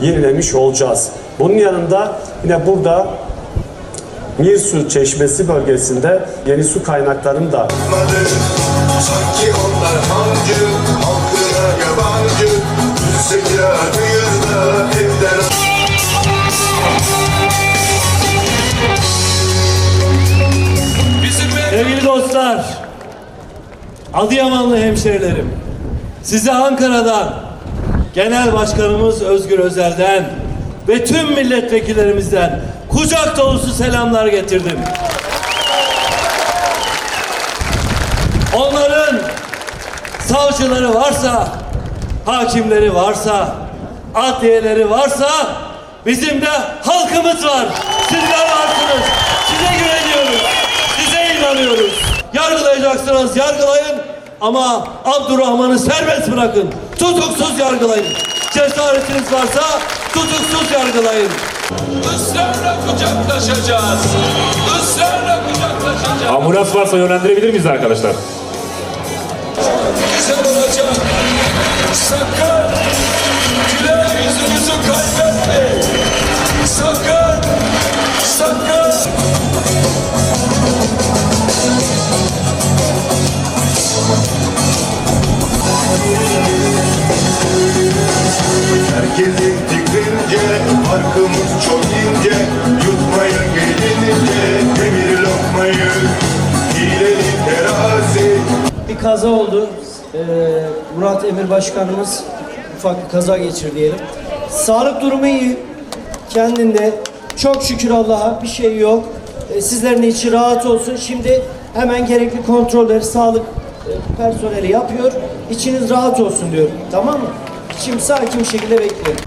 yenilemiş olacağız. Bunun yanında yine burada Mirsu Çeşmesi bölgesinde yeni su kaynaklarını da Sanki Sevgili dostlar, Adıyamanlı hemşerilerim, size Ankara'dan, Genel Başkanımız Özgür Özel'den ve tüm milletvekillerimizden kucak dolusu selamlar getirdim. Onların savcıları varsa, hakimleri varsa, adliyeleri varsa bizim de halkımız var. Sizler varsınız. Size güveniyoruz. Size inanıyoruz. Yargılayacaksınız, yargılayın. Ama Abdurrahman'ı serbest bırakın. Tutuksuz yargılayın. Cesaretiniz varsa tutuksuz yargılayın. Israrla kucaklaşacağız. Israrla kucaklaşacağız. Ambulans varsa yönlendirebilir miyiz arkadaşlar? Güzel olacak. Sakın Herkesin fikrince Farkımız çok ince Yutmayın gelince Demir lokmayı Hileli terazi Bir kaza oldu. Ee, Murat Emir Başkanımız ufak bir kaza geçirdi diyelim. Sağlık durumu iyi. Kendinde. Çok şükür Allah'a bir şey yok. Ee, sizlerin içi rahat olsun. Şimdi hemen gerekli kontrolleri sağlık e, personeli yapıyor. İçiniz rahat olsun diyorum. Tamam mı? Şimdi sakin bir şekilde bekleyin.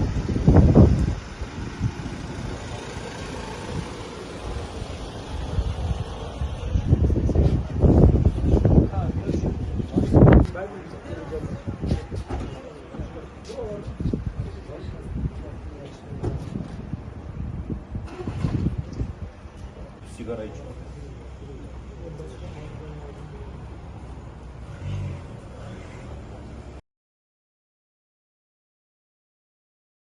Sigara içiyor.